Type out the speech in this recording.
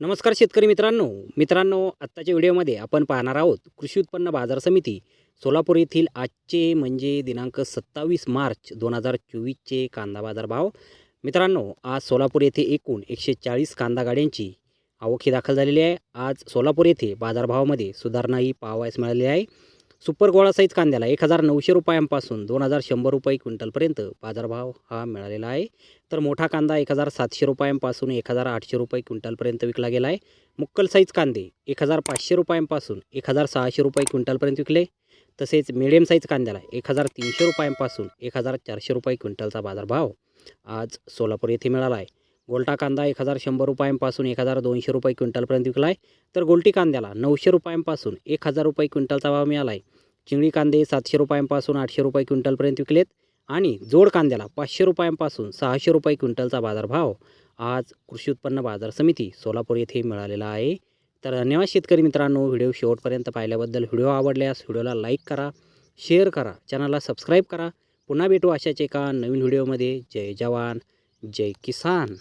नमस्कार शेतकरी मित्रांनो. मित्रांनो आत्ताच्या व्हिडिओमध्ये आपण पाहणार आहोत कृषी उत्पन्न बाजार समिती सोलापूर येथील आजचे म्हणजे दिनांक सत्तावीस मार्च दोन हजार चोवीसचे कांदा बाजार भाव. मित्रांनो आज सोलापूर येथे एकूण एकशे चाळीस कांदा गाड्यांची आवक ही दाखल झालेली आहे. आज सोलापूर येथे बाजारभावामध्ये सुधारणाही पाहावयास मिळाली आहे. सुपर गोळा साईज कांद्याला एक हजार नऊशे रुपयांपासून दोन हजार शंभर रुपये क्विंटलपर्यंत बाजारभाव हा मिळालेला आहे. तर मोठा कांदा एक हजार सातशे रुपयांपासून एक हजार आठशे रुपये क्विंटलपर्यंत विकला गेला आहे. मुक्कल साईज कांदे एक हजार पाचशे रुपयांपासून एक हजार सहाशे रुपये क्विंटलपर्यंत विकले. तसेच मिडियम साईज कांद्याला एक हजार तीनशे रुपयांपासून एक हजार चारशे रुपये क्विंटलचा बाजारभाव आज सोलापूर येथे मिळाला आहे. गोल्टा कांदा एक हजार शंभर रुपयांपासून एक हजार दोनशे रुपये क्विंटलपर्यंत विकला आहे तर गोल्टी कांद्याला नऊशे रुपयांपासून एक हजार रुपये क्विंटलचा भाव मिळाला आहे चिंगळी कांदे सातशे रुपयांपासून आठशे रुपये क्विंटलपर्यंत विकलेत आणि जोड कांद्याला पाचशे रुपयांपासून सहाशे रुपये क्विंटलचा बाजारभाव आज कृषी उत्पन्न बाजार समिती सोलापूर येथे मिळालेला आहे. तर धन्यवाद शेतकरी मित्रांनो व्हिडिओ शेवटपर्यंत पाहिल्याबद्दल व्हिडिओ आवडल्यास व्हिडिओला लाईक करा शेअर करा चॅनलला सबस्क्राईब करा. पुन्हा भेटू अशाच एका नवीन व्हिडिओमध्ये. जय जवान जय किसान.